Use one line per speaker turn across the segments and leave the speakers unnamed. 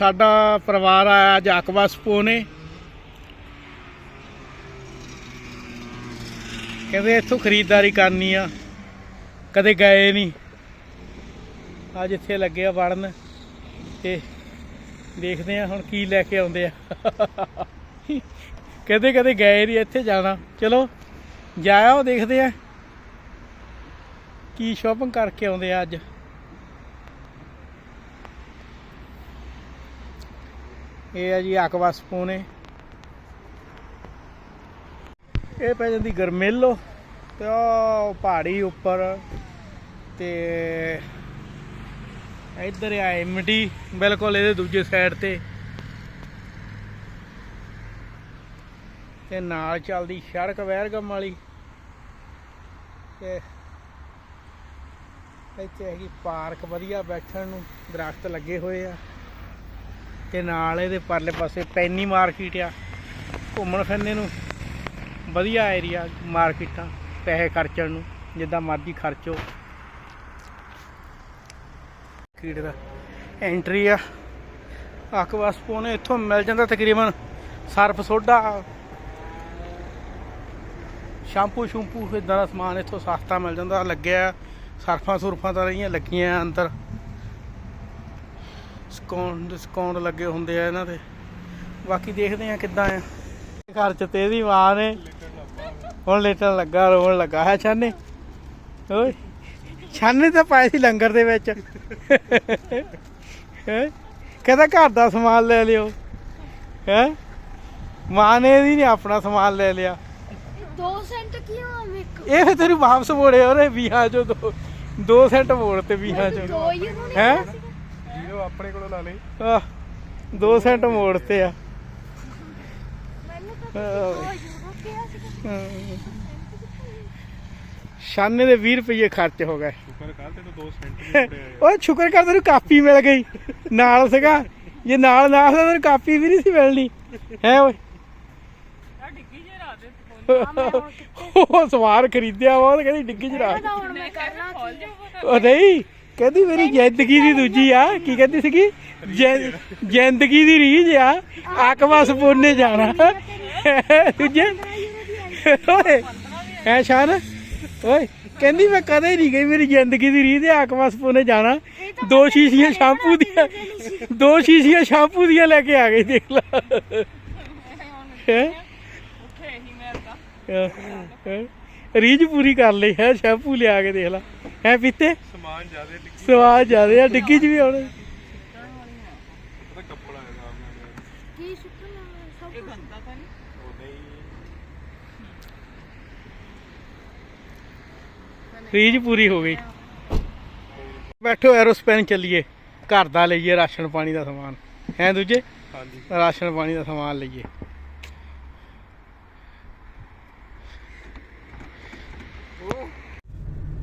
ਸਾਡਾ ਪਰਿਵਾਰ ਆਇਆ ਅੱਜ ਅਕਬਾ ਪੋਨੇ ਕਹਿੰਦੇ ਇੱਥੋਂ ਖਰੀਦਦਾਰੀ ਕਰਨੀ ਆ। ਕਦੇ ਗਏ ਨਹੀਂ ਅੱਜ ਇੱਥੇ ਲੱਗੇ ਆ ਵੜਨ ਤੇ ਦੇਖਦੇ ਆ ਹੁਣ ਕੀ ਲੈ ਕੇ ਆਉਂਦੇ ਆ। ਕਦੇ ਕਦੇ ਗਏ ਨਹੀਂ ਇੱਥੇ ਜਾਣਾ। ਚਲੋ ਜਾਇਓ ਦੇਖਦੇ ਆ। ਕੀ ਸ਼ਾਪਿੰਗ ਕਰਕੇ ਆਉਂਦੇ ਆ ਅੱਜ। ਇਹ ਆ ਜੀ ਅਕਵਾ ਸਪੂਨੇ ਇਹ। ਪੈ ਜਾਂਦੀ ਗਰਮੇਲੋ ਤੇ ਉਹ ਪਹਾੜੀ ਉੱਪਰ ਤੇ ਇੱਧਰ ਆ ਐਮਟੀ ਬਿਲਕੁਲ ਇਹਦੇ ਦੂਜੇ ਸਾਈਡ ਤੇ। ਤੇ ਨਾਲ ਚੱਲਦੀ ਸੜਕ ਵੈਰਗਮ ਵਾਲੀ। ਤੇ ਇੱਥੇ ਹੈਗੀ ਪਾਰਕ ਵਧੀਆ ਬੈਠਣ ਨੂੰ, ਦਰਖਤ ਲੱਗੇ ਹੋਏ ਆ। ਤੇ ਨਾਲ ਇਹਦੇ ਪਰਲੇ ਪਾਸੇ ਪੈਨੀ ਮਾਰਕੀਟ ਆ, ਘੁੰਮਣ ਫਿਰਨੇ ਨੂੰ। ਵਧੀਆ ਏਰੀਆ ਮਾਰਕੀਟਾਂ, ਪੈਸੇ ਖਰਚਣ ਨੂੰ, ਜਿੱਦਾਂ ਮਰਜ਼ੀ ਖਰਚੋ। ਕੀਟ ਦਾ ਐਂਟਰੀ ਆ। ਅਕਵਾਸ ਪੋਨੇ ਇੱਥੋਂ ਮਿਲ ਜਾਂਦਾ ਤਕਰੀਬਨ ਸਰਫ ਸੋਡਾ ਸ਼ੈਂਪੂ ਸ਼ੂੰਪੂ ਇਦਾਂ ਦਾ ਸਮਾਨ ਇੱਥੋਂ ਸਸਤਾ ਮਿਲ ਜਾਂਦਾ, ਲੱਗਿਆ। ਸਰਫਾਂ ਸੁਰਫਾਂ ਤਾਂ ਰਹੀਆਂ, ਲੱਗੀਆਂ ਅੰਦਰ। ਸਕਾਉਂਡ ਡਿਸਕਾਊਂਟ ਲੱਗੇ ਹੁੰਦੇ ਆ ਇਹਨਾਂ ਤੇ ਬਾਕੀ ਦੇਖਦੇ ਆ ਕਿੱਦਾਂ ਆ। ਘਰ ਚ ਤੇ ਇਹਦੀ ਮਾਂ ਨੇ। ਹੁਣ ਲੇਟਣ ਲੱਗਾ ਰੋਣ ਲੱਗਾ। ਹੈ ਛਾਨੇ? ਓਏ ਛਾਨੇ ਤਾਂ ਪਾਏ ਸੀ ਲੰਗਰ ਦੇ ਵਿੱਚ। ਕਹਿੰਦਾ ਘਰ ਦਾ ਸਮਾਨ ਲੈ ਲਿਓ। ਹੈ? ਮਾਂ ਨੇ ਇਹਦੀ ਨੇ ਆਪਣਾ ਸਮਾਨ ਲੈ ਲਿਆ।
ਦੋ ਸੈਂਟ ਕਿਉਂ ਮੇਕ
ਇਹ ਫਿਰ ਤੈਨੂੰ ਵਾਪਸ ਮੋੜੇ ਉਹਨੇ ਵੀਹਾਂ ਚੋਂ ਦੋ ਦੋ ਸੈਂਟ ਮੋੜ ਤੇ ਵੀਹਾਂ ਚੋਂ।
ਦੋ ਯੂਰੋ ਨਹੀਂ
ਹੈਂ?
ਜੀਰੋ ਆਪਣੇ ਕੋਲੋਂ ਲਾ ਲਈ।
ਆਹ, ਦੋ ਸੈਂਟ ਮੋੜ ਤੇ ਆ।
ਮੈਨੂੰ ਤਾਂ
ਆਹ,
ਦੋ ਯੂਰੋ ਕਿਹਾ ਸੀ
ਛਾਨੇ ਦੇ 20 ਰੁਪਏ ਖਰਚ ਹੋ ਗਏ।
ਸ਼ੁਕਰ ਕਰ ਤੇ ਦੋ ਸੈਂਟ
ਓਏ ਸ਼ੁਕਰ ਕਰ ਤੈਨੂੰ ਕਾਪੀ ਮਿਲ ਗਈ। ਨਾਲ ਸੀਗਾ। ਜੇ ਨਾਲ ਨਾ ਹੁੰਦਾ ਤੈਨੂੰ ਕਾਪੀ ਵੀ ਨਹੀਂ ਸੀ ਮਿਲਣੀ। ਹੈ ਓਏ। ਉਹ ਸਵਾਰ ਖਰੀਦਿਆ ਵਾ ਉਹ ਕਹਿੰਦੀ ਡਿੱਗੀ ਚ ਰੱਖ? ਉਹ ਨਹੀਂ। ਕਹਿੰਦੀ ਮੇਰੀ ਜ਼ਿੰਦਗੀ ਦੀ ਦੂਜੀ ਆ ਕੀ ਕਹਿੰਦੀ ਸੀਗੀ? ਜ਼ਿੰ- ਜ਼ਿੰਦਗੀ ਦੀ ਰੀਝ ਆ ਆਕਵਾਸ ਪੁੰਨੇ ਜਾਣਾ। ਦੂਜੇ? ਓਏ ਐ ਸ਼ਾਨ। ਓਏ ਕਹਿੰਦੀ ਮੈਂ ਕਦੇ ਨਹੀਂ ਗਈ ਮੇਰੀ ਜ਼ਿੰਦਗੀ ਦੀ ਰੀਝ ਆ ਆਕਵਾਸ ਪੁੰਨੇ ਜਾਣਾ। ਦੋ ਸ਼ੀਸ਼ੀਆਂ ਸ਼ੈਂਪੂ ਦੀਆਂ ਦੋ ਸ਼ੀਸ਼ੀਆਂ ਸ਼ੈਂਪੂ ਦੀਆਂ ਲੈ ਕੇ ਆ ਗਈ ਦੇਖ ਲੈ। ਹੈ? ਰੀਝ ਪੂਰੀ ਕਰ ਲਈ ਹੈ? ਸ਼ੈਂਪੂ ਲਿਆ ਕੇ ਦੇਖ ਲੈ। ਹੈ ਪੀਤੇ?
ਸਮਾਨ ਜ਼ਿਆਦਾ
ਸਵਾਦ ਜ਼ਿਆਦੇ ਆ ਡਿੱਗੀ 'ਚ ਵੀ ਆਉਣੇ
ਕੀ ਸਭ ਕੁਛ
ਪੂਰੀ ਹੋ ਗਈ। ਬੈਠੋ ਐਰੋਸਪੈਨ ਚੱਲੀਏ। ਘਰ ਦਾ ਲਈਏ ਰਾਸ਼ਨ ਪਾਣੀ ਦਾ ਸਮਾਨ। ਹੈ ਦੂਜੇ?
ਹਾਂਜੀ।
ਰਾਸ਼ਨ ਪਾਣੀ ਦਾ ਸਮਾਨ ਲਈਏ। ਉਹ।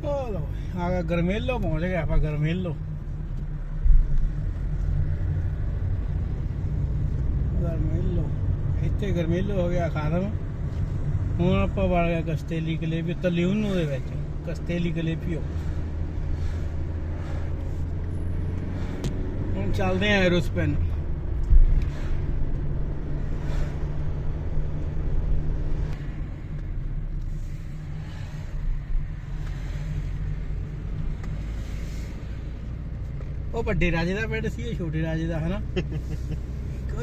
ਲੋ ਆ ਗਿਆ ਗਰਮੇਲੋ ਪਹੁੰਚ ਗਏ ਆਪਾਂ, ਗਰਮੇਲੋ। ਗਰਮੇਲੋ, ਇੱਥੇ ਗਰਮੇਲੋ ਹੋ ਗਿਆ ਖਾਦਮ ਹੁਣ ਆਪਾਂ ਵੜ ਗਏ ਕਸਤੇਲੀ ਕਲੇਪੀ ਤਲਿਊਨੋ ਦੇ ਵਿੱਚ, ਕਸਤੇਲੀ ਕਲੇਪੀਓ ਹੁਣ ਚੱਲਦੇ ਆ ਐਰੋਸਪੈਨ ਉਹ ਵੱਡੇ ਰਾਜੇ ਦਾ ਪਿੰਡ ਸੀ ਇਹ ਛੋਟੇ ਰਾਜੇ ਦਾ ਹਨਾ?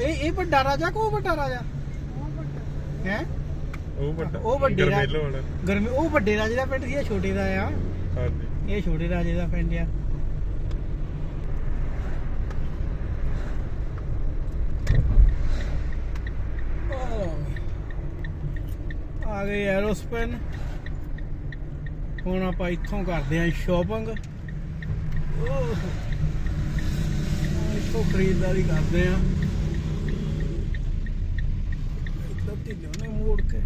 ਇਹ ਇਹ ਵੱਡਾ ਰਾਜਾ ਕੋ ਵੱਡਾ ਰਾਜਾ? ਹੈ?
ਉਹ ਵੱਡਾ
ਉਹ ਵੱਡੇ ਰਾਜ- ਗਰਮੀ ਉਹ ਵੱਡੇ ਰਾਜੇ ਦਾ ਪਿੰਡ ਸੀ ਇਹ ਛੋਟੇ ਦਾ ਆ।
ਹਾਂਜੀ।
ਇਹ ਛੋਟੇ ਰਾਜੇ ਦਾ ਪਿੰਡ ਆ। ਆ ਗਏ ਐਰੋਸਪੈਨ। ਹੁਣ ਆਪਾਂ ਇੱਥੋਂ ਕਰਦੇ ਆਂ ਸ਼ਾਪਿੰਗ। ਇੱਥੋਂ ਖਰੀਦਦਾਰੀ ਕਰਦੇ ਆਂ। ਇੱਧਰ ਢਿੱਲੋਂ ਨੇ ਮੋੜ ਕੇ।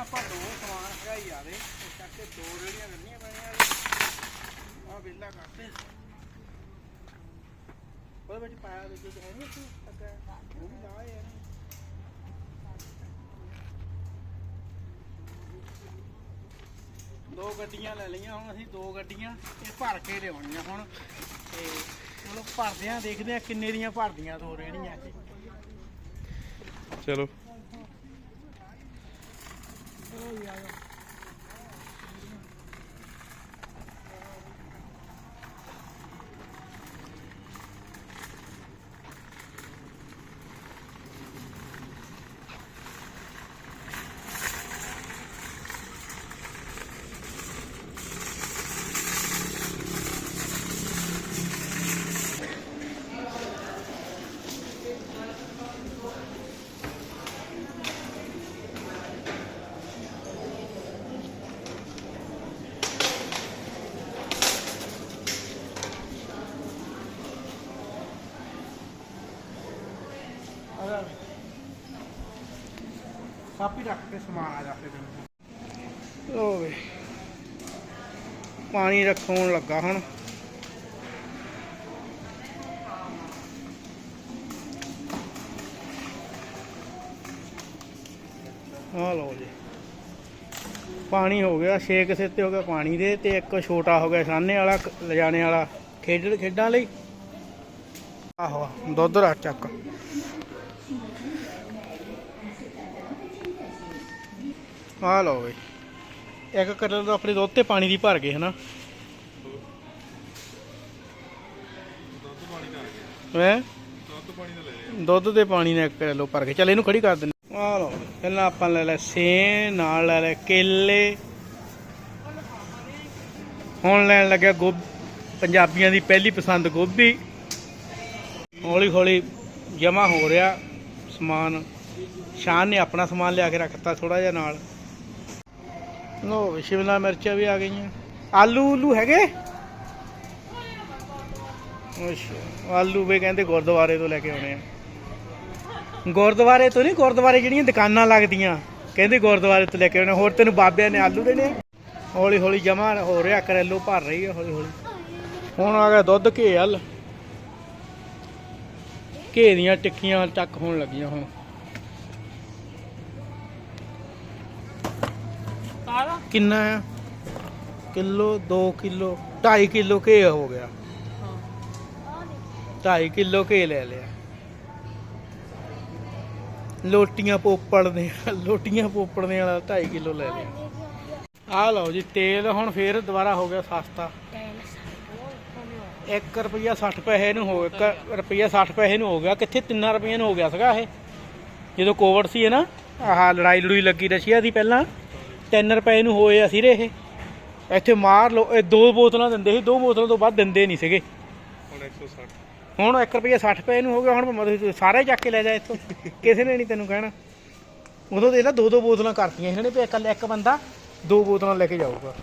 ਆਪਾਂ ਦੋ ਸਮਾਨ ਹੈਗਾ ਹੀ ਇਸ ਕਰਕੇ ਦੋ ਰੇੜੀਆਂ ਕਰਨੀਆਂ ਪੈਣੀਆਂ ਆ ਵਿਹਲਾ ਕਰਦੇ। ਉਹਦੇ ਵਿੱਚ ਪਾਇਆ ਦੇ ਜੋ ਹੈ ਨਹੀਂ ਅੱਗੇ ਉਹ ਵੀ ਲਾ ਯਾਰ ਦੋ ਗੱਡੀਆਂ ਲੈ ਲਈਆਂ ਹੁਣ ਅਸੀਂ, ਦੋ ਗੱਡੀਆਂ। ਇਹ ਭਰ ਕੇ ਲਿਆਉਣੀਆਂ ਹੁਣ। ਤੇ ਚਲੋ ਭਰਦੇ ਆ ਦੇਖਦੇ ਆ ਕਿੰਨੇ ਦੀਆਂ ਭਰਦੀਆਂ ਦੋ ਰਹਿਣੀਆਂ ਚਲੋ। ਚ
ਚਲੋ
ਕਾਪੀ ਰੱਖ ਕੇ ਸਮਾਨ ਆ ਜਾ ਕੇ ਤੈਨੂੰ ਲੋ ਵੇ। ਪਾਣੀ ਰੱਖਣ ਲੱਗਾ ਹੁਣ। ਆ ਲਓ ਜੀ। ਪਾਣੀ ਹੋ ਗਿਆ, ਛੇ ਸਿਰ ਤੇ ਹੋ ਗਿਆ ਪਾਣੀ ਦੇ ਤੇ ਇੱਕ ਛੋਟਾ ਹੋ ਗਿਆ ਸਾਹਨੇ ਵਾਲਾ ਕ- ਲਿਜਾਣੇ ਵਾਲਾ। ਖੇਡ ਖੇਡਾਂ ਲਈ। ਆਹੋ, ਦੁੱਧ ਰਾ ਚੱਕ। ਆ ਲਓ ਬਈ ਇੱਕ ਕਟਰ ਤਾਂ ਆਪਣੇ ਦੁੱਧ ਤੇ ਪਾਣੀ ਦੀ ਭਰ ਗਏ, ਹਨਾ? ਹੈ?
ਦੁੱਧ
ਤੇ ਪਾਣੀ ਨੇ ਇੱਕ ਕਿਲੋ ਭਰ ਕੇ ਚੱਲ ਇਹਨੂੰ ਖੜੀ ਕਰ ਦਿੰਦੇ ਆ ਲਓ, ਪਹਿਲਾਂ ਆਪਾਂ ਲੈ ਲੈ ਸੇ ਨਾਲ ਲੈ ਲੈ ਕੇਲੇ। ਹੁਣ ਲੈਣ ਲੱਗਿਆ ਗੋਭ ਪੰਜਾਬੀਆਂ ਦੀ ਪਹਿਲੀ ਪਸੰਦ ਗੋਭੀ। ਹੌਲੀ ਹੌਲੀ ਜਮਾ ਹੋ ਰਿਹਾ ਸਮਾਨ। ਸ਼ਾਨ ਨੇ ਆਪਣਾ ਸਮਾਨ ਲਿਆ ਕੇ ਰੱਖਤਾ ਥੋੜਾ ਜਿਹਾ ਨਾਲ। ਲੋ ਸ਼ਿਮਲਾ ਮਿਰਚਾਂ ਵੀ ਆ ਗਈਆਂ। ਆਲੂ ਉਲੂ ਹੈਗੇ? ਅੱਛਾ, ਆਲੂ ਵੀ ਕਹਿੰਦੇ ਗੁਰਦੁਆਰੇ ਤੋਂ ਲੈ ਕੇ ਆਉਣੇ ਆ। ਗੁਰਦੁਆਰੇ ਤੋਂ ਨਹੀਂ, ਗੁਰਦੁਆਰੇ ਜਿਹੜੀਆਂ ਦੁਕਾਨਾਂ ਲੱਗਦੀਆਂ, ਕਹਿੰਦੇ ਗੁਰਦੁਆਰੇ ਤੋਂ ਲੈ ਕੇ ਆਉਣੇ ਹੋਰ ਤੈਨੂੰ ਬਾਬਿਆਂ ਨੇ ਆਲੂ ਦੇਣੇ ਆ? ਹੌਲੀ ਹੌਲੀ ਜਮਾ ਹੋ ਰਿਹਾ, ਕਰੇਲੋ ਭਰ ਰਹੀ ਹੈ ਹੌਲੀ ਹੌਲੀ ਹੁਣ ਆ ਗਿਆ ਦੁੱਧ ਘੇ ਹਲ ਘੇ ਦੀਆਂ ਟਿੱਕੀਆਂ ਚੱਕ ਹੋਣ ਲੱਗੀਆਂ ਹੁਣ। ਕਿੰਨਾ ਆ? ਕਿਲੋ 2 ਕਿਲੋ 2.5 ਕਿਲੋ ਘੇ ਹੋ ਗਿਆ। 2.5 ਕਿਲੋ ਘੇ ਲੈ ਲਿਆ। ਲੋਟੀਆਂ ਪੋਪੜ ਦੇ ਲੋਟੀਆਂ ਪੋਪੜ ਦੇ ਵਾਲਾ 2.5 ਕਿਲੋ ਲੈ ਲਿਆ। ਆਹ ਲਓ ਜੀ ਤੇਲ ਹੁਣ ਫੇਰ ਦੁਬਾਰਾ ਹੋ ਗਿਆ ਸਸਤਾ। 1 ਰੁਪਿਆ 60 ਪੈਸੇ ਨੂੰ ਹੋ 1 ਰੁਪਿਆ 60 ਪੈਸੇ ਨੂੰ ਹੋ ਗਿਆ। ਕਿੱਥੇ 3 ਰੁਪਏ ਨੂੰ ਹੋ ਗਿਆ ਸੀਗਾ ਇਹ? ਜਦੋਂ ਕੋਵਿਡ ਸੀ ਹੈ ਨਾ ਆਹ ਲੜਾਈ ਲੜੂਈ ਲੱਗੀ ਰਸ਼ੀਆ ਦੀ ਪਹਿਲਾਂ। 3 ਰੁਪਏ ਨੂੰ ਹੋਏ ਆ ਸਿਰੇ ਇਹ। ਇੱਥੇ ਮਾਰ ਲਓ ਇਹ ਦੋ ਬੋਤਲਾਂ ਦਿੰਦੇ ਸੀ ਦੋ ਬੋਤਲਾਂ ਤੋਂ ਵੱਧ ਦਿੰਦੇ ਨਹੀਂ ਸੀਗੇ।
ਹੁਣ 160
ਹੁਣ 1 ਰੁਪਿਆ 60 ਪੈਸੇ ਨੂੰ ਹੋ ਗਿਆ ਹੁਣ ਤੁਸੀਂ ਸਾਰੇ ਚੱਕ ਕੇ ਲੈ ਜਾ ਇੱਥੋਂ। ਕਿਸੇ ਨੇ ਨਹੀਂ ਤੈਨੂੰ ਕਹਿਣਾ। ਉਦੋਂ ਦੇ ਨਾ ਦੋ ਦੋ ਬੋਤਲਾਂ ਕਰਤੀਆਂ ਇਹਨਾਂ ਨੇ ਵੀ ਇਕੱਲਾ ਇੱਕ ਬੰਦਾ ਦੋ ਬੋਤਲਾਂ ਲੈ ਕੇ ਜਾਊਗਾ।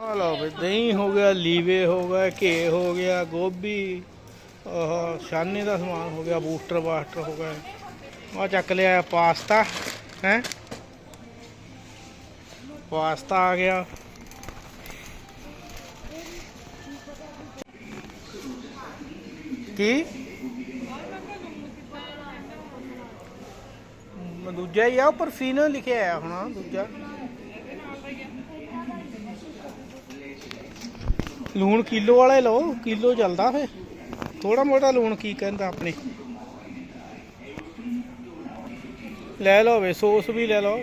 ਆ ਲਓ ਵੀ ਦਹੀਂ ਹੋ ਗਿਆ ਲੀਵੇ ਹੋ ਗਿਆ ਘੇ ਹੋ ਗਿਆ ਗੋਭੀ ਆਹ ਸ਼ਾਨੇ ਦਾ ਸਮਾਨ ਹੋ ਗਿਆ ਬੂਸਟਰ ਬਾਸਟਰ ਹੋ ਗਿਆ ਆ ਚੱਕ ਲਿਆ ਪਾਸਤਾ, ਹੈ? ਪਾਸਤਾ ਆ ਗਿਆ। ਕੀ? ਦੂਜਾ ਹੀ ਆ, ਉੱਪਰ ਫੀਨੋ ਲਿਖਿਆ ਆ ਹੁਣ ਦੂਜਾ। ਲੂਣ ਕਿਲੋ ਵਾਲੇ ਲਓ, ਕਿਲੋ ਚੱਲਦਾ ਫੇ। ਥੋੜਾ ਮੋਟਾ ਲੂਣ ਕੀ ਕਹਿੰਦਾ ਆਪਣੇ। ਲੈ ਲਓ ਵੇ, ਸੌਸ ਵੀ ਲੈ ਲਓ।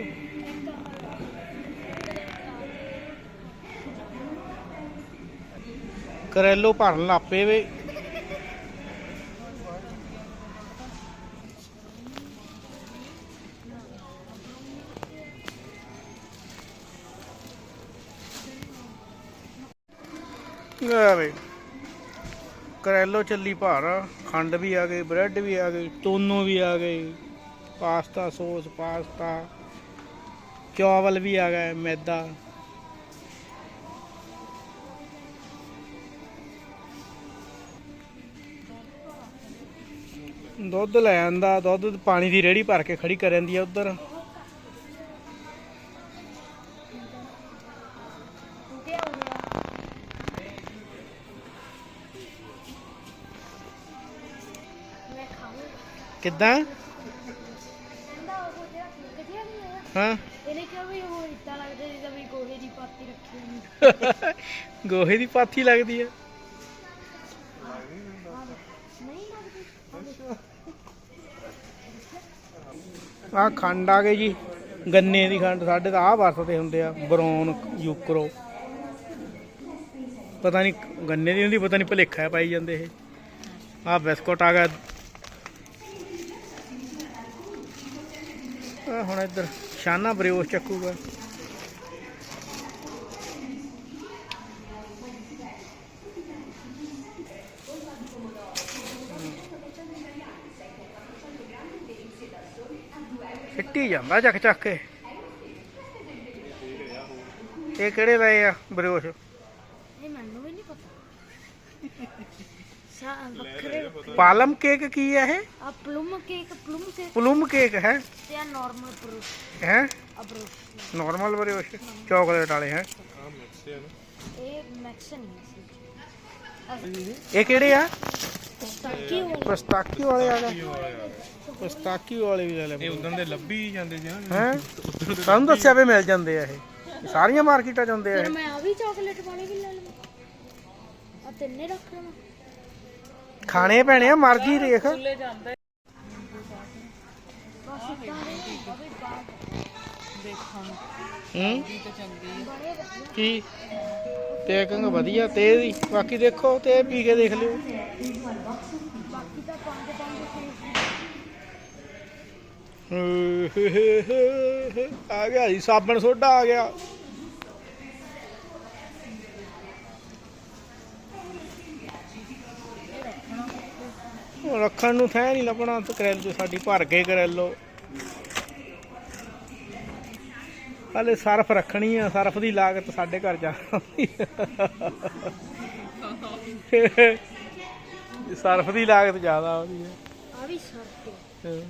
ਕਰੇਲੋ ਭਰਨ ਲੱਪੇ ਵੇ। ਲੈ ਵੇ, ਕਰੇਲੋ ਚੱਲੀ ਭਾਰ, ਖੰਡ ਵੀ ਆ ਗਈ ਬ੍ਰੈਡ ਵੀ ਆ ਗਈ ਤੋਨੋ ਵੀ ਆ ਗਈ ਪਾਸਤਾ, ਸੌਸ, ਪਾਸਤਾ। ਚਾਵਲ ਵੀ ਆ ਗਏ, ਮੈਦਾ। ਦੁੱਧ ਲੈ ਆਂਦਾ, ਦੁੱਧ ਪਾਣੀ ਦੀ ਰੇੜੀ ਭਰ ਕੇ ਖੜੀ ਕਰ ਜਾਂਦੀ ਆ ਉਧਰ। ਕਿੱਦਾਂ? ਹਾਂ।
ਇਹਨੇ ਕਿਹਾ ਵੀ ਉਹ ਇੱਦਾਂ ਲੱਗਦਾ ਜਿੱਦਾਂ ਵੀ ਗੋਹੇ ਦੀ ਪਾਤੀ ਰੱਖੀ ਹੋਣੀ
ਗੋਹੇ ਦੀ ਪਾਥੀ ਲੱਗਦੀ ਆ।
ਨਹੀਂ ਲੱਗਦੀ।
ਆ ਖੰਡ ਆ ਗਈ ਜੀ। ਗੰਨੇ ਦੀ ਖੰਡ ਸਾਡੇ ਤਾਂ ਆਹ ਵਰਤਦੇ ਹੁੰਦੇ ਆ ਬਰੌਨ ਯੂਕਰੋ। ਪਤਾ ਨਹੀਂ ਗੰਨੇ ਦੀ ਹੁੰਦੀ ਪਤਾ ਨਹੀਂ ਭਲੇਖਾ ਪਾਈ ਜਾਂਦੇ ਇਹ। ਆ ਬਿਸਕੁਟ ਆ ਗਿਆ। ਆ ਹੁਣ ਇੱਧਰ ਸ਼ਾਨਾ ਬਰਿਓਸ ਚੱਕੂਗਾ ਸਿੱਟੀ ਜਾਂਦਾ ਚੱਕ ਚੱਕ ਕੇ ਇਹ ਕਿਹੜੇ ਲਏ ਆ ਬਰਿਓਸ
ਇਹ ਮੈਨੂੰ ਵੀ ਨਹੀਂ ਪਤਾ ਸਾ ਵੱਖਰੇ
ਪਾਲਮ ਕੇਕ ਕੀ ਹੈ ਇਹ?
ਆ ਪਲੂਮ ਕੇਕ ਪਲੂਮ ਸੇ
ਪਲੂਮ ਕੇਕ ਹੈ।
ਤੇ ਆ ਨਾਰਮਲ ਪ੍ਰੂਫ
ਹੈ?
ਅਬਰੋਸ
ਨਾਰਮਲ ਬਰਿਓਸ ਚਾਕਲੇਟ ਵਾਲੇ ਹੈ?
ਆ ਮਿਕਸ ਹੈ ਨਾ।
ਇਹ ਮੈਕਸਨ ਹੈ
ਇਹ ਕਿਹੜੇ ਆ? ਪਸਤਾਕੀ ਵਾਲੇ। ਆ ਗਏ ਪਸਤਾਕੀ ਵਾਲੇ ਵੀ ਲੈ ਲੈ।
ਇਹ ਉਦੋਂ ਦੇ ਲੱਭੀ ਜਾਂਦੇ ਸੀ ਨਾ।
ਹੈ? ਸਾਨੂੰ ਦੱਸਿਆ ਵੀ ਮਿਲ ਜਾਂਦੇ ਆ ਇਹ। ਸਾਰੀਆਂ ਮਾਰਕੀਟਾਂ ਚ ਹੁੰਦੇ ਆ
ਫਿਰ ਮੈਂ ਆ ਵੀ ਚਾਕਲੇਟ ਵਾਲੇ ਵੀ ਲੈ ਲਵਾਂ। ਆ ਤਿੰਨੇ ਰੱਖ ਲਵਾਂ
ਖਾਣੇ ਪੈਣੇ ਆ ਮਰਜ਼ੀ ਦੇਖ
ਦੇ
ਹੂੰ ਕੀ ਪੈਕਿੰਗ ਵਧੀਆ ਤੇ ਇਹਦੀ ਬਾਕੀ ਦੇਖੋ ਤੇ ਇਹ ਪੀ ਕੇ ਦੇਖ ਲਿਓ ਆ ਗਿਆ ਜੀ ਸਾਬਣ ਸੋਡਾ ਆ ਗਿਆ ਉਹ ਰੱਖਣ ਨੂੰ ਥੈ ਨਹੀਂ ਲੱਭਣਾ ਤੇ ਕਰੈਲ ਸਾਡੀ ਭਰ ਕੇ ਕਰੈਲੋ ਹਲੇ ਸਰਫ ਰੱਖਣੀ ਆ ਸਰਫ ਦੀ ਲਾਗਤ ਸਾਡੇ ਘਰ ਜਾ ਸਰਫ ਦੀ ਲਾਗਤ ਜ਼ਿਆਦਾ ਆਉਂਦੀ ਹੈ
ਆ ਵੀ ਸਰਤੇ
ਹਾਂ।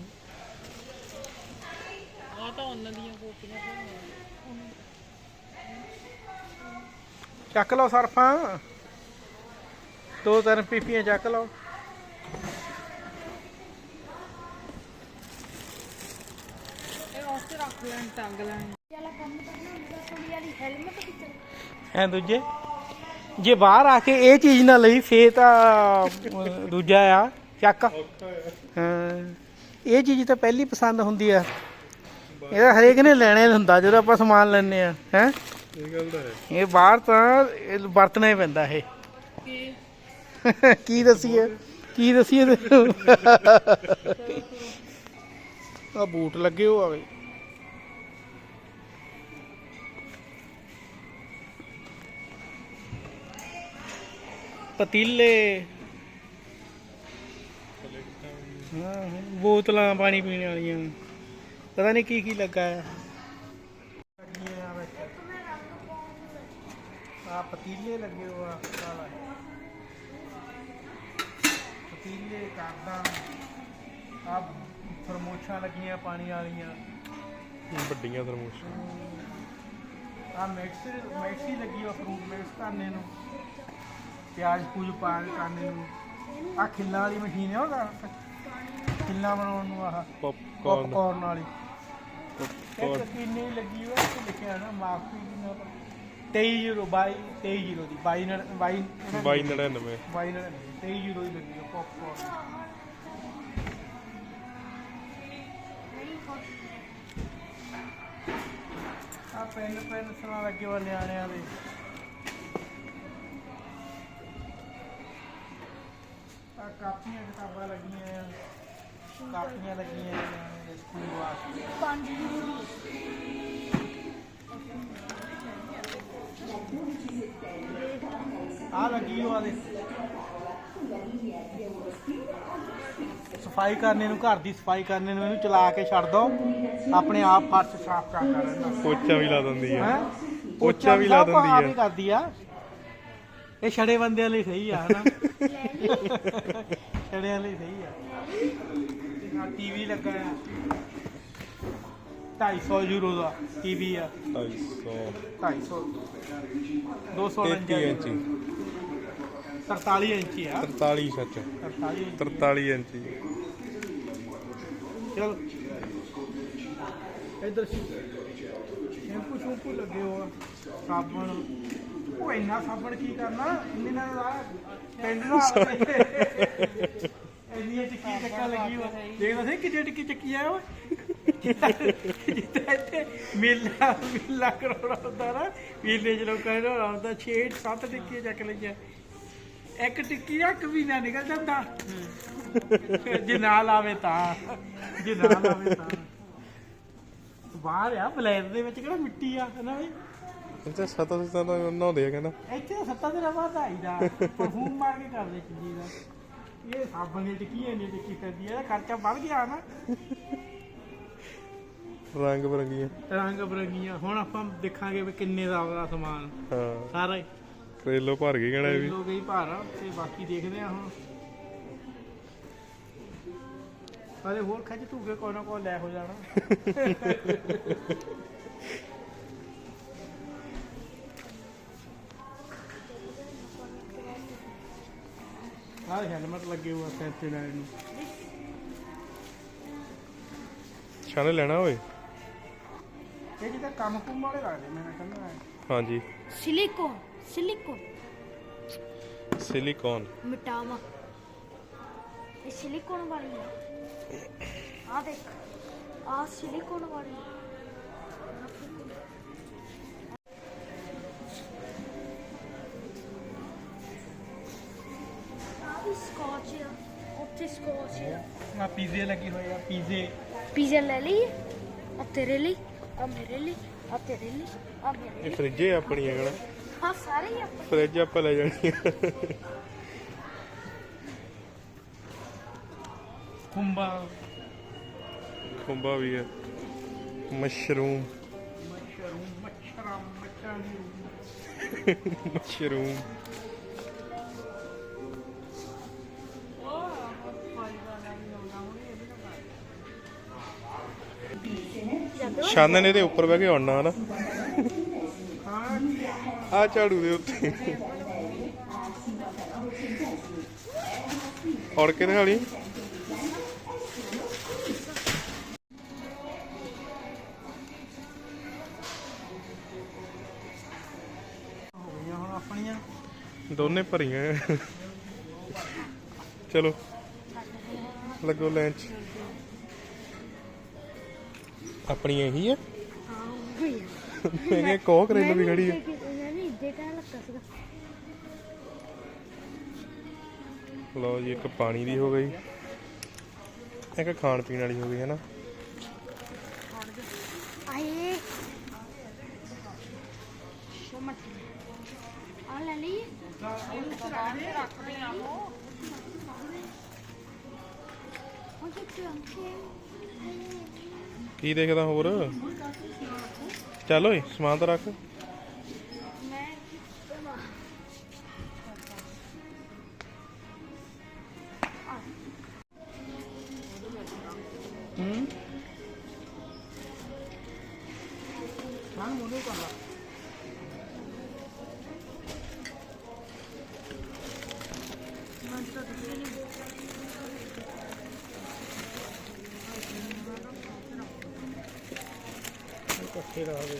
ਚੱਕ ਲਓ ਸਰਫਾਂ। ਦੋ ਤਿੰਨ ਪੀਪੀਆਂ ਚੱਕ ਲਓ। ਐ ਦੂਜੇ? ਜੇ ਬਾਹਰ ਆ ਕੇ ਇਹ ਚੀਜ਼ ਨਾ ਲਈ ਫੇ ਤਾਂ ਅਹ, ਦੂਜਾ ਆ ਚੱਕ। ਹਾਂ ਇਹ ਚੀਜ਼ ਤਾਂ ਪਹਿਲੀ ਪਸੰਦ ਹੁੰਦੀ ਆ। ਇਹਦਾ ਹਰੇਕ ਨੇ ਲੈਣਾ ਹੀ ਹੁੰਦਾ ਜਦੋਂ ਆਪਾਂ ਸਮਾਨ ਲੈਣੇ ਆ ਹੈ?
ਇਹ ਗੱਲ ਤਾਂ ਹੈ
ਇਹ ਬਾਹਰ ਤਾਂ ਇਹ ਵਰਤਣਾ ਹੀ ਪੈਂਦਾ ਇਹ। ਕੀ ਦਸੀਏ? ਕੀ ਦਸੀਏ ਆ ਬੂਟ ਲੱਗੇ ਹੋ ਆਵੇ ਪਤੀਲੇ। ਹਾਂ ਹਾਂ, ਬੋਤਲਾਂ ਪਾਣੀ ਪੀਣ ਵਾਲੀਆਂ। ਪਤਾ ਨਹੀਂ ਕੀ ਕੀ ਲੱਗਾ ਆ ਲੱਗੀਆਂ ਵਿੱਚ ਆ ਪਤੀਲੇ ਲੱਗੇ ਹੋ ਆ ਪਤੀਲੇ ਕਾਦਾ ਆ ਫਰਮੋਸ਼ਾਂ ਲੱਗੀਆਂ ਪਾਣੀ ਵਾਲੀਆਂ।
ਵੱਡੀਆਂ ਥਰਮੋਸ
ਆ ਮਿਕਸ ਮਿਕਸੀ ਲੱਗੀ ਆ ਫਰੂਟ ਮਿਕਸ ਕਰਨੇ ਨੂੰ। ਪਿਆਜ਼ ਪੂਜ ਪਾ ਕੇ ਕਰਨੇ ਨੂੰ। ਆ ਖਿੱਲਾਂ ਵਾਲੀ ਮਸ਼ੀਨ ਹੈ ਉਹਦਾ। ਖਿੱਲਾਂ ਬਣਾਉਣ ਨੂੰ ਆਹ
ਪੌਪਕਾਰਨ
ਪੌਪਕਾਰਨ ਵਾਲੀ। ਇੱਕ ਕਿੰਨੀ ਲੱਗੀ ਹੋਈ ਇੱਥੇ ਲਿਖਿਆ ਨਾ ਮਾਫੀ ਦੀ ਨਾ 23 ਯੂਰੋ 22 23 ਯੂਰੋ ਦੀ 22 ਨਾਲ 22
2299
22 ਨਾਲ 23 ਯੂਰੋ ਦੀ ਲੱਗੀ ਆ ਪੌਪਕਾਰਨ ਆ ਪੈਨ ਪੈਨ ਲੱਗੇ ਹੋਏ ਨਿਆਣਿਆਂ ਦੇ। ਕਾਪੀਆਂ ਕਿਤਾਬਾਂ ਲੱਗੀਆਂ ਆ। ਕਾਪੀਆਂ ਲੱਗੀਆਂ ਦੇ ਸਕੂਲ ਵਾਸਤੇ
ਪੰਜ
ਆ ਲੱਗੀ ਉਹ ਆ ਦੇ ਸਫ਼ਾਈ ਕਰਨੇ ਨੂੰ ਘਰ ਦੀ ਸਫ਼ਾਈ ਕਰਨੇ ਨੂੰ ਇਹਨੂੰ ਚਲਾ ਕੇ ਛੱਡ ਦੋ। ਆਪਣੇ ਆਪ ਫਰਸ਼ ਸਾਫ਼ ਕਰਦਾ ਰਹਿੰਦਾ।
ਪੋਚਾ ਵੀ ਲਾ ਦਿੰਦੀ
ਹੈ?
ਆ ਪੋਚਾ ਵੀ ਲਾ ਦਿੰਦੀ
ਕਰਦੀ ਆ। ਇਹ ਛੜੇ ਬੰਦਿਆਂ ਲਈ ਸਹੀ ਆ ਹਨਾ? ਛੜਿਆਂ ਲਈ ਸਹੀ ਆ। ਟੀਵੀ ਲੱਗਾ ਆ। 250 ਯੂਰੋ ਦਾ ਟੀਵੀ ਆ।
250
250 200
33 ਇੰਚੀ।
43 ਇੰਚੀ ਆ।
43 ਸੱਚ।
43 ਇੰਚ
43 ਇੰਚੀ।
ਚਲ। ਇਧਰ ਸ਼ੈਂਪੂ ਸ਼ੈਂਪੂ ਲੱਗੇ ਹੋ ਆ। ਸਾਬਣ। ਉਹ ਇੰਨਾ ਸਾਬਣ ਕੀ ਕਰਨਾ? ਇੰਨੇ ਨਾਲ ਆ ਪਿੰਡ ਦਾ ਇੰਨੀਆਂ ਟਿੱਕੀ ਚੱਕਾ ਲੱਗੀ ਹੋ ਦੇਖਦਾ ਸੀ ਕਿੱਡੀ ਟਿੱਕੀ ਚੱਕੀ ਆ ਓਏ। ਜਿੱਥੇ ਇੱਥੇ ਮੇਲਾ ਮੇਲਾ ਕਰੋੜਾ ਹੁੰਦਾ ਨਾ ਮੇਲੇ ਚ ਲੋਕਾਂ ਨੇ ਆਉਂਦਾ 6 7 ਟਿੱਕੀਆਂ ਚੱਕ ਲਈਆਂ। ਇੱਕ ਟਿੱਕੀ ਆ ਕਮੀਨਾ ਨਿਕਲ ਜਾਂਦਾ। ਜੇ ਨਾ ਲਾਵੇ ਤਾਂ ਜੇ ਨਾ ਲਾਵੇ ਤਾਂ। ਬਾਹਰ ਆ ਬਲੈਰ ਦੇ ਵਿੱਚ ਕਿਹੜਾ ਮਿੱਟੀ ਆ ਹਨਾ ਬਈ?
ਇੱਥੇ ਸੱਤ ਸੱਤਾਂ ਦਾ ਨਹਾਉਂਦੇ ਆ ਕਹਿੰਦਾ।
ਇੱਥੇ ਤਾਂ ਸੱਤਾ ਦਿਨਾਂ ਬਾਅਦ ਆਈਦਾ। ਪਰਫੂਮ ਮਾਰ ਕੇ ਕਰਦੇ ਚੀਜ਼ੀ ਦਾ। ਇਹ ਸਾਬਣ ਦੀ ਟਿੱਕੀ ਇੰਨੀ ਟਿੱਕੀ ਫਿਰਦੀ ਆ ਇਹਦਾ ਖਰਚਾ ਵੱਧ ਗਿਆ ਨਾ।
ਰੰਗ ਬਰੰਗੀਆਂ।
ਰੰਗ ਬਰੰਗੀਆਂ। ਹੁਣ ਆਪਾਂ ਦੇਖਾਂਗੇ ਵੀ ਕਿੰਨੇ ਦਾ ਆਉਂਦਾ ਸਮਾਨ।
ਹਾਂ।
ਸਾਰਾ ਹੀ।
ਕਰੇਲੋ ਭਰ ਗਏ ਕਹਿਣਾ ਇਹ ਵੀ।
ਲੋਕ ਹੀ ਭਾਰ ਆ ਤੇ ਬਾਕੀ ਦੇਖਦੇ ਆ ਹੁਣ। ਹਲੇ ਹੋਰ ਖੱਜ ਧੂ ਕੇ ਕੋਈ ਨਾ ਕੋਈ ਲੈ ਹੋ ਜਾਣਾ। ਆਹ ਹੈਲਮਟ ਲੱਗੇ ਹੋਆ ਤੇ ਲੈਣ ਨੂੰ।
ਛਾਣੇ ਲੈਣਾ ਓਏ?
ਇਹ ਜਿੱਦਾਂ ਕੰਮ ਕੁੰਮ ਵਾਲੇ ਲੱਗਦੇ ਮੈਂ ਕਹਿੰਦਾ
ਹਾਂਜੀ।
ਸਿਲੀਕੋਨ ਸਿਲੀਕੋਨ
ਸਿਲੀਕਨ
ਮਿਟਾਵਾ। ਇਹ ਸਿਲੀਕੋਨ ਵਾਲੀ ਹੈ ਆ ਦੇਖ ਆ ਸਿਲੀਕੋਨ ਵਾਲੀ। ਹੈ। ਆ
ਪੀਜ਼ੇ ਲੱਗੇ ਹੋਏ ਆ ਪੀਜ਼ੇ
ਪੀਜ਼ਾ ਲੈ ਲਈ ਆ ਤੇਰੇ ਲਈ ਆ ਮੇਰੇ ਲਈ ਆ ਤੇਰੇ ਲਈ ਆ ਮੇਰੇ
ਇਹ
ਲਈ
ਫ੍ਰਿਜ ਹੈ ਆਪਣੀ ਹੈ ਕਹਿਣਾ
ਆ ਸਾਰੇ ਹੀ ਆਪਣੇ
ਫ੍ਰਿਜ ਆਪਾਂ ਲੈ ਜਾਣੀ ਆ
ਖੁੰਬਾ
ਖੁੰਬਾ ਵੀ ਹੈ ਮਸ਼ਰੂਮ
ਮਸ਼ਰੂਮ ਮੱਛਰਾਂ ਮੱਛਰਾਂ ਦੀ
ਮਸ਼ਰੂਮ ਛਾਨਣ ਇਹਦੇ ਉੱਪਰ ਬਹਿ ਕੇ ਆਉਣਾ ਹਨਾ ਆ ਝਾੜੂ ਦੇ ਉੱਤੇ। ਔਰ ਕਿਹਦੇ ਵਾਲੀ
ਹੋ
ਦੋਨੇ ਭਰੀਆਂ। ਚਲੋ, ਲੱਗੋ ਲੈਂਚ। ਆਪਣੀ ਇਹੀ ਹੈ
ਹਾਂ ਉਹ ਆ
ਕੋਹ ਕਰੇਲੂ ਵੀ ਖੜੀ ਹੈ
ਮੈਂ ਵੀ ਇੱਦੇ ਕਹਿਣ ਲੱਗਾ ਸੀਗਾ।
ਲਓ ਜੀ ਇੱਕ ਪਾਣੀ ਦੀ ਹੋ ਗਈ। ਇੱਕ ਖਾਣ ਪੀਣ ਵਾਲੀ ਹੋ ਗਈ ਹੈ ਨਾ
ਆਏ। ਸ਼ਮਟ ਆ ਲੈ ਲਈ। ਉਹ ਕਿੱਥੇ ਅੰਕੇ
ਕੀ ਦੇਖਦਾ ਹੋਰ? ਚੱਲ ਓਏ ਸਮਾਨ ਤਾਂ ਰੱਖ।
ਇਕੱਠੇ ਰਹਾਵੇ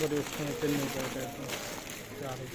ਬੜੇ ਸੋਹਣੇ ਤਿੰਨੇ ਪੈਸੇ ਚਾਰੇ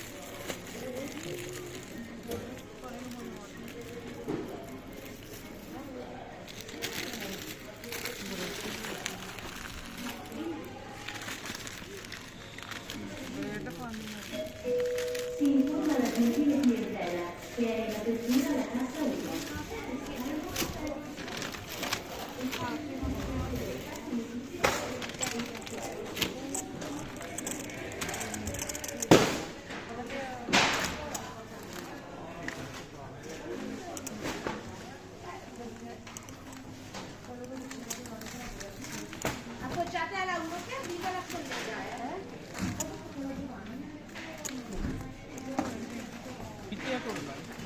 Thank you.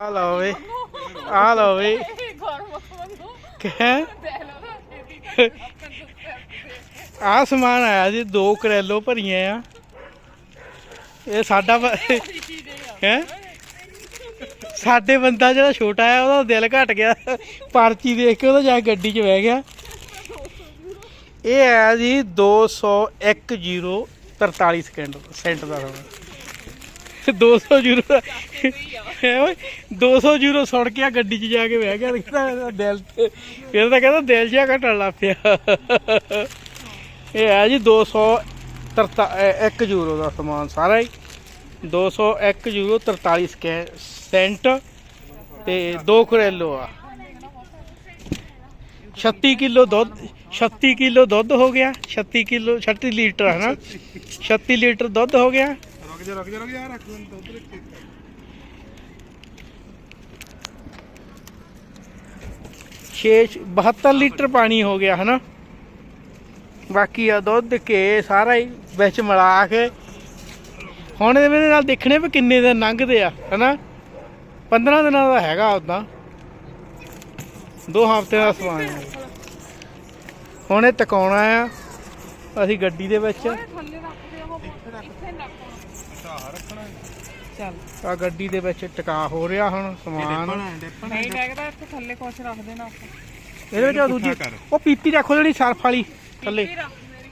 ਆ ਲਓ ਵੇ ਆ ਲਓ ਵੇ ਕਹਿ ਆ ਸਮਾਨ ਆਇਆ ਜੀ ਦੋ ਕਰੇਲੋ ਭਰੀਆਂ ਆ। ਇਹ ਸਾਡਾ ਹੈ? ਸਾਡੇ ਬੰਦਾ ਜਿਹੜਾ ਛੋਟਾ ਆ ਉਹਦਾ ਦਿਲ ਘਟ ਗਿਆ। ਪਰਚੀ ਦੇਖ ਕੇ ਉਹਦਾ ਜਾ ਗੱਡੀ 'ਚ ਬਹਿ ਗਿਆ। ਇਹ ਆਇਆ ਜੀ 201.43 ਸਕਿੰਟ ਸੈਂਟ ਦਾ ਸਮਾਂ 200 ਯੂਰੋ ਦਾ- ਹੈ ਓਏ 200 ਯੂਰੋ ਸੁਣ ਕੇ ਆ ਗੱਡੀ 'ਚ ਜਾ ਕੇ ਬਹਿ ਗਿਆ ਤੇ ਕਹਿੰਦਾ ਦਿਲ ਤੇ ਫਿਰ ਤਾਂ ਕਹਿੰਦਾ ਦਿਲ ਜਿਹਾ ਘਟਣ ਲੱਗ ਪਿਆ। ਇਹ ਹੈ ਜੀ 201 ਯੂਰੋ ਦਾ ਸਮਾਨ ਸਾਰਾ ਹੀ। 201 ਯੂਰੋ 43 ਸਕੈ- ਸੈਂਟ ਤੇ 2 ਕਰੇਲੋ ਆ। 36 ਕਿਲੋ ਦੁੱਧ 36 ਕਿਲੋ ਦੁੱਧ ਹੋ ਗਿਆ। 36 ਕਿਲੋ 36 ਲੀਟਰ ਹੈ ਨਾ। 36 ਲੀਟਰ ਦੁੱਧ ਹੋ ਗਿਆ।
ਜਾ ਰੁਕ ਜਾ ਰੁਕ ਜਾ ਰੱਖ ਲੈ ਦੁੱਧ ਰੱਖੇ
ਛੇ 72 ਲੀਟਰ ਪਾਣੀ ਹੋ ਗਿਆ ਹਨਾ? ਬਾਕੀ ਆ ਦੁੱਧ ਕੇ ਸਾਰਾ ਹੀ ਵਿੱਚ ਮਿਲਾ ਕੇ। ਹੁਣ ਇਹਦੇ ਨਾਲ ਦੇਖਣੇ ਵੀ ਕਿੰਨੇ ਦਿਨ ਲੰਘਦੇ ਆ ਹਨਾ? 15 ਦਿਨਾਂ ਦਾ ਹੈਗਾ ਉਦਾਂ ਦੋ ਹਫ਼ਤੇ ਦਾ ਸਮਾਨ ਹੈ। ਹੁਣ ਇਹ ਟਿਕਾਉਣਾ ਆ ਅਸੀਂ ਗੱਡੀ ਦੇ ਵਿੱਚ। ਆ ਗੱਡੀ ਦੇ ਵਿੱਚ ਟਿਕਾ ਹੋ ਰਿਹਾ ਹੁਣ ਸਮਾਨ।
ਨਹੀਂ ਲੱਗਦਾ ਇੱਥੇ ਥੱਲੇ ਕੁਛ ਰੱਖ ਦੇਣਾ ਆਪਾਂ।
ਇਹਦੇ ਵਿੱਚ ਆਹ ਦੂਜੀ। ਉਹ ਪੀਪੀ ਰੱਖੋ ਜਿਹੜੀ ਸਰਫ ਵਾਲੀ ਥੱਲੇ।
ਰੱਖ ਮੇਰੀ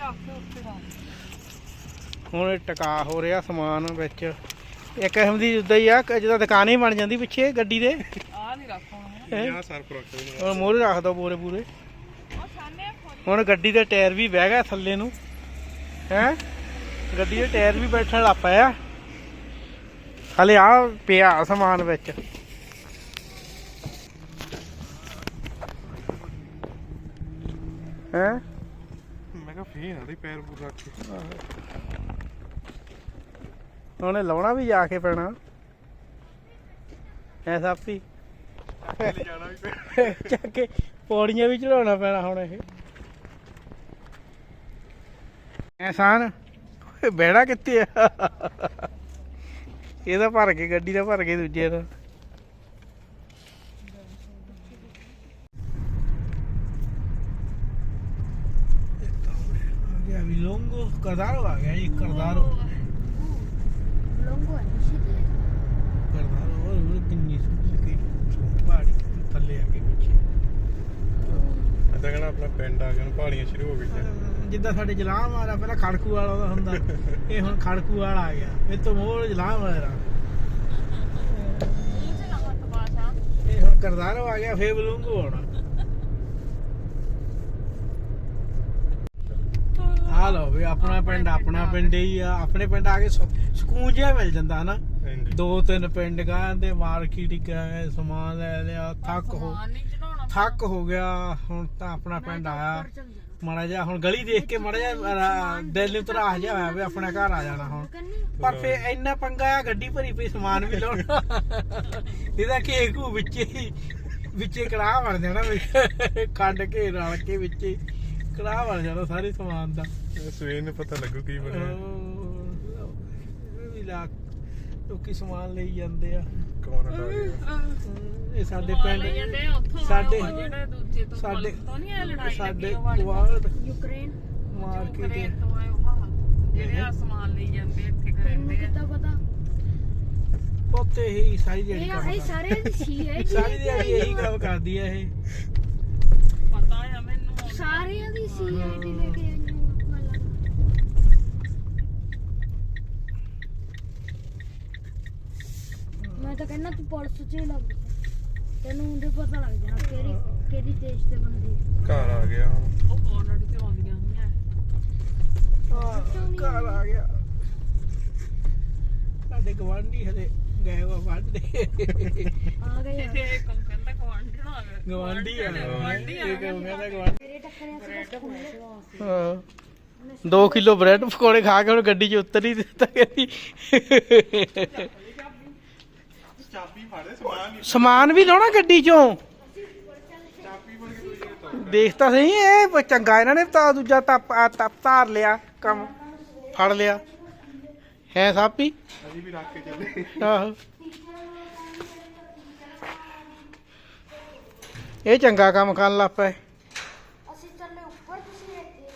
ਰੱਖ ਰੱਖ
ਹੁਣ ਇਹ ਟਿਕਾ ਹੋ ਰਿਹਾ ਸਮਾਨ ਵਿੱਚ। ਇੱਕ ਕਿਸਮ ਦੀ ਉਦਾਂ ਹੀ ਆ ਜਿੱਦਾਂ ਦੁਕਾਨ ਹੀ ਬਣ ਜਾਂਦੀ ਪਿੱਛੇ ਗੱਡੀ ਦੇ।
ਆ ਨਹੀਂ ਰੱਖਣਾ
ਯਾ ਸਰਫ ਰੱਖ ਦੇ
ਹੁਣ ਮੋਹਰੇ ਰੱਖ ਦੋ ਪੂਰੇ ਪੂਰੇ। ਹੁਣ ਗੱਡੀ ਦੇ ਟਾਇਰ ਵੀ ਬਹਿ ਗਿਆ ਥੱਲੇ ਨੂੰ। ਹੈ? ਗੱਡੀ ਦੇ ਟਾਇਰ ਵੀ ਬੈਠਣ ਲੱਗ ਪਿਆ ਹਲੇ ਆ ਪਿਆ ਸਮਾਨ ਵਿੱਚ। ਹੈ?
ਮੈਂ ਕਿਹਾ ਫੇਰ ਆਦੀ ਪੈਰ ਪੂਰ ਰੱਖ ਕੇ
ਉਹਨੇ ਲਾਉਣਾ ਵੀ ਜਾ ਕੇ ਪੈਣਾ। ਐ ਸਾਪੀ ਚੱਕ ਕੇ ਪੌੜੀਆਂ ਵੀ ਚੜਾਉਣਾ ਪੈਣਾ ਹੁਣ ਇਹ। ਐਸਾਨ? ਓਏ ਬੈੜਾ ਕਿੱਥੇ ਆ? ਇਹਦਾ ਭਰ ਕੇ ਗੱਡੀ ਦਾ ਭਰ ਕੇ ਦੂਜੇ ਦਾ। ਆ ਗਿਆ ਵੀ ਲੋਂਗੋ ਕਰਦਾਰੋ ਆ ਗਿਆ ਜੀ ਕਰਦਾਰੋ
ਲੋਂਗੋ ਹੈ
ਕਰਦਾਰੋ ਉਹ ਕਿੰਨੀ ਸੁੱਕੀ ਪਹਾੜੀ ਥੱਲੇ ਆ ਕੇ ਪਿੱਛੇ।
ਇਦਾਂ ਕਹਣਾ ਆਪਣਾ ਪਿੰਡ ਆ ਗਿਆ ਪਹਾੜੀਆਂ ਸ਼ੁਰੂ ਹੋ ਗਈਆਂ।
ਜਿੱਦਾਂ ਸਾਡੇ ਜਲਾਮ ਵਾਲਾ ਪਹਿਲਾਂ ਖੜਕੂ ਵਾਲਾ ਦਾ ਹੁੰਦਾ। ਇਹ ਹੁਣ ਖੜਕੂ ਵਾਲਾ ਆ ਗਿਆ। ਇਹ ਤੋਂ ਮੋੜ ਜਲਾਮ ਵਾਲਾ ਇਹ ਹੁਣ ਕਰਦਾਰੋ ਆ ਗਿਆ ਫੇਰ ਬਲੂੰਗੋ ਆਉਣਾ ਆ ਲਓ ਵੀ ਆਪਣਾ ਪਿੰਡ ਆਪਣਾ ਪਿੰਡ ਹੀ ਆ। ਆਪਣੇ ਪਿੰਡ ਆ ਕੇ ਸਕੂਨ ਜਿਹਾ ਮਿਲ ਜਾਂਦਾ ਹਨਾ ਦੋ ਤਿੰਨ ਪਿੰਡ ਗਏ ਤੇ ਮਾਰਕੀਟ ਗਏ ਸਮਾਨ ਲੈ ਲਿਆ ਥੱਕ ਹੋ ਥੱਕ ਹੋ ਗਿਆ। ਹੁਣ ਤਾਂ ਆਪਣਾ ਪਿੰਡ ਆਇਆ। ਮਾੜਾ ਜਿਹਾ ਹੁਣ ਗਲੀ ਦੇਖ ਕੇ ਮਾੜਾ ਜਿਹਾ ਦਿਲ ਨੂੰ ਤਰਾਹ ਜਿਹਾ ਹੋਇਆ ਵੀ ਆਪਣਾ ਘਰ ਆ ਜਾਣਾ ਹੁਣ। ਪਰ ਫੇ ਇੰਨਾ ਪੰਗਾ ਆ ਗੱਡੀ ਭਰੀ ਪਈ ਸਮਾਨ ਵੀ ਲਾਉਣਾ। ਇਹਦਾ ਘੂ ਵਿੱਚੇ ਹੀ ਵਿੱਚੇ ਕੜਾਹ ਬਣ ਜਾਣਾ ਵਿੱਚ ਖੰਡ ਘੇ ਰਲ ਕੇ ਵਿੱਚੇ ਕੜਾਹ ਬਣ ਜਾਣਾ ਸਾਰੇ ਸਮਾਨ ਦਾ।
ਸਵੇਰ ਨੂੰ ਪਤਾ ਲੱਗੂ ਕੀ ਬਣਿਆ।
ਵੀ ਲਾ ਲੋਕੀ ਸਮਾਨ ਲਈ ਜਾਂਦੇ ਆ।
ਕੌਣ
ਇਹ ਸਾਡੇ ਪਿੰਡ
ਆ,
ਸਾਡੇ-
ਦੂਜੇ ਤੋਂ
ਸਾਡੇ-
ਮੁਲਕ ਤੋਂ ਨਹੀਂ ਆਏ ਲੜਾਈ
ਸਾਡੇ
ਲੱਗੀ ਉਹ ਵਾਲੀ
ਕੁਆੜ
ਯੂਕਰੇਨ
ਮਾਰਕੀਟ
ਯੂਕਰੇਨ ਤੋਂ ਆਏ ਉਹ ਆਹ, ਜਿਹੜੇ ਆ ਸਮਾਨ ਲਈ ਜਾਂਦੇ ਇੱਥੇ
ਤੈਨੂੰ
ਰਹਿੰਦੇ ਆ।
ਕਿੱਦਾਂ ਪਤਾ?
ਪੋਤੇ ਹੀ ਸਾਰੀ ਜਿਹੜੀ
ਇਹ
ਕੰਮ
ਇਹ
ਕਰਦੀ।
ਸਾਰੇ ਦੀ ਸੀ ਹੈ
ਸਾਰੀ ਦਿਹਾੜੀ ਇਹੀ ਕੰਮ ਕਰਦੀ। ਆ ਇਹ।
ਪਤਾ ਆ ਮੈਨੂੰ ਹੁਣ।
ਸਾਰਿਆਂ ਦੀ ਸੀ ਹੈ ਦੀ ਲੈ ਕੇ ਆਈਆਂ ਵਾਲਾ ਮੈਂ ਤਾਂ ਕਹਿੰਦਾ ਤੂੰ ਪੁਲਿਸ ਚ ਹੀ ਲੱਗ ਤੈਨੂੰ ਉਹਦੇ ਪਤਾ ਲੱਗ ਜਾਣਾ ਕਿਹੜੀ ਕਿਹੜੀ ਦੇਸ਼ ਦੇ ਬੰਦੇ?
ਘਰ ਆ ਗਿਆ
ਉਹ ਕਾਰਨਰ ਤੇ ਆਉਂਦੀਆਂ ਨਹੀਂ ਆ
ਘਰ ਆ ਗਿਆ। ਸਾਡੇ ਗਵਾਂਢੀ ਹਲੇ ਗਏ ਵਾ ਵਾਂਡੇ
ਆ ਗਏ ਆ।
ਇਹ ਕੰਮ ਗਵਾਂਢਣਾ ਆ। ਗਿਆ
ਗਵਾਂਢੀ ਆ
ਗਵਾਂਢੀ ਆ।
ਇਹ ਕਹਿੰਦਾ ਗਵਾਂਢੀ
ਮੇਰੇ ਟੱਕਰਿਆ ਸੀ ਖੁੱਲੇ
ਹਾਂ। 2 ਕਿਲੋ ਬ੍ਰੈਡ ਪਕੌੜੇ ਖਾ ਕੇ ਹੁਣ ਗੱਡੀ 'ਚ ਉਤਰ ਹੀ ਦਿੱਤਾ ਕਹਿੰਦੀ।
ਚਾਬੀ ਫਾੜੇ। ਸਮਾਨ
ਸਮਾਨ ਵੀ ਲਾਉਣਾ ਗੱਡੀ 'ਚੋਂ? ਦੇਖ ਤਾਂ ਸਹੀ ਇਹ ਚੰਗਾ ਇਹਨਾਂ ਨੇ ਤਾਂ ਦੂਜਾ ਤਪ ਤਪ ਧਾਰ ਲਿਆ ਕੰਮ ਫੜ ਲਿਆ। ਹੈ ਸਾਪੀ?
ਅਸੀਂ ਵੀ ਰੱਖ ਕੇ ਚੱਲੇ।
ਆਹੋ। ਇਹ ਚੰਗਾ ਕੰਮ ਕਰਨ ਲੱਗ ਪਏ।
ਅਸੀਂ ਚੱਲੇ ਉੱਪਰ ਤੁਸੀਂ ਇੱਥੇ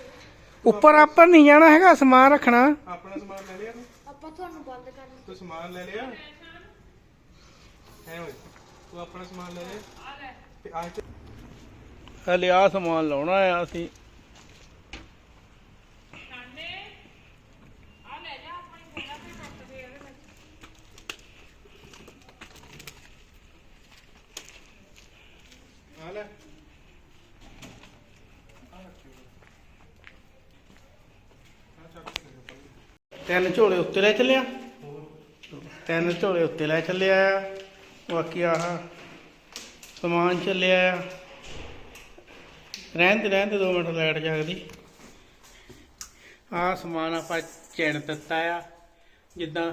ਉੱਪਰ ਆਪਾਂ ਨਹੀਂ ਜਾਣਾ ਹੈਗਾ ਸਮਾਨ ਰੱਖਣਾ।
ਆਪਣਾ ਸਮਾਨ ਲੈ ਲਿਆ ਤੂੰ?
ਆਪਾਂ ਤੁਹਾਨੂੰ ਬੰਦ ਕਰਨਾ।
ਤੂੰ ਸਮਾਨ ਲੈ ਲਿਆ? ਹੈ ਓਏ ਤੂੰ ਆਪਣਾ ਸਮਾਨ ਲੈ ਲਿਆ? ਤੇ ਆ
ਹਲੇ ਆ ਸਮਾਨ ਲਾਉਣਾ ਆ ਅਸੀਂ। ਤਿੰਨ ਝੋਲੇ ਉੱਤੇ ਲੈ ਚੱਲਿਆ? ਤਿੰਨ ਝੋਲੇ ਉੱਤੇ ਲੈ ਚੱਲਿਆ ਆ। ਬਾਕੀ ਆਹ ਸਮਾਨ ਚੱਲਿਆ ਆ। ਰਹਿਣ ਤੇ ਰਹਿਣ ਤੇ 2 ਮਿੰਟ ਲਾਈਟ ਜਾਗਦੀ। ਆਹ ਸਮਾਨ ਆਪਾਂ ਚਿਣ ਦਿੱਤਾ ਆ। ਜਿੱਦਾਂ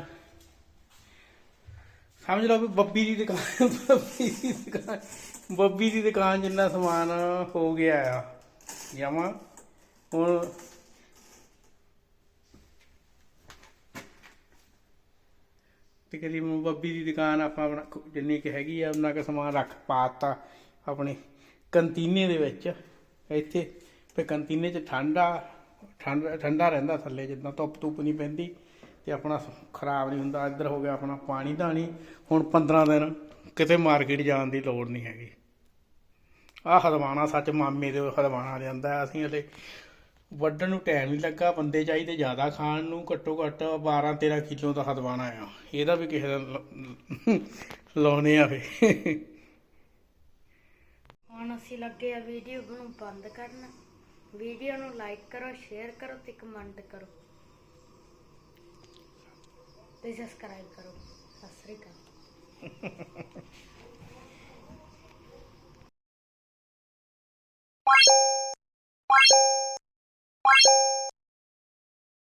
ਸਮਝ ਲਓ ਵੀ ਬੱਬੀ ਦੀ ਦੁਕਾਨ, ਬੱਬੀ ਦੀ ਦੁਕਾਨ, ਬੱਬੀ ਦੀ ਦੁਕਾਨ ਜਿੰਨਾ ਸਮਾਨ ਹੋ ਗਿਆ ਆ। ਜਮਾ ਹੁਣ ਤਕਰੀਬਨ ਬੱਬੀ ਦੀ ਦੁਕਾਨ ਆਪਾਂ ਆਪਣਾ ਜਿੰਨੀ ਕਿ ਹੈਗੀ ਆ, ਉਹਨਾਂ ਕੁ ਸਮਾਨ ਰੱਖ ਪਾਤਾ ਆਪਣੇ ਕੰਟੀਨੇ ਦੇ ਵਿੱਚ। ਇੱਥੇ ਫਿਰ ਕੰਟੀਨੇ 'ਚ ਠੰਡਾ, ਠੰਡ, ਠੰਡਾ ਰਹਿੰਦਾ ਥੱਲੇ, ਜਿੱਦਾਂ ਧੁੱਪ ਧੁੱਪ ਨਹੀਂ ਪੈਂਦੀ ਤੇ ਆਪਣਾ ਖਰਾਬ ਨਹੀਂ ਹੁੰਦਾ, ਇੱਧਰ ਹੋ ਗਿਆ ਆਪਣਾ ਪਾਣੀ ਧਾਣੀ, ਹੁਣ 15 ਦਿਨ ਕਿਤੇ ਮਾਰਕੀਟ ਜਾਣ ਦੀ ਲੋੜ ਨਹੀਂ ਹੈਗੀ। ਆਹ ਹਦਵਾਣਾ ਸੱਚ ਮਾਮੇ ਦੇ ਹਦਵਾਣਾ ਲਿਆਂਦਾ ਅਸੀਂ ਹਲੇ। ਵੱਢਣ ਨੂੰ ਟਾਈਮ ਨਹੀਂ ਲੱਗਾ, ਬੰਦੇ ਚਾਹੀਦੇ ਜ਼ਿਆਦਾ ਖਾਣ ਨੂੰ, ਘੱਟੋ ਘੱਟ 12 13 ਕਿਲੋ ਦਾ ਹਦਵਾਣਾ ਆ। ਇਹਦਾ ਵੀ ਕਿਸੇ ਦਿਨ ਲ- ਲਾਉਣੇ ਆ ਫੇ
ਹੁਣ ਅਸੀਂ ਲੱਗੇ ਆ ਵੀਡੀਓ ਨੂੰ ਬੰਦ ਕਰਨ। ਵੀਡੀਓ ਨੂੰ ਲਾਈਕ ਕਰੋ, ਸ਼ੇਅਰ ਕਰੋ ਤੇ ਕਮੈਂਟ ਕਰੋ। ਤੇ ਸਬਸਕ੍ਰਾਈਬ ਕਰੋ। ਸਤਿ ਸ੍ਰੀ ਅਕਾਲ।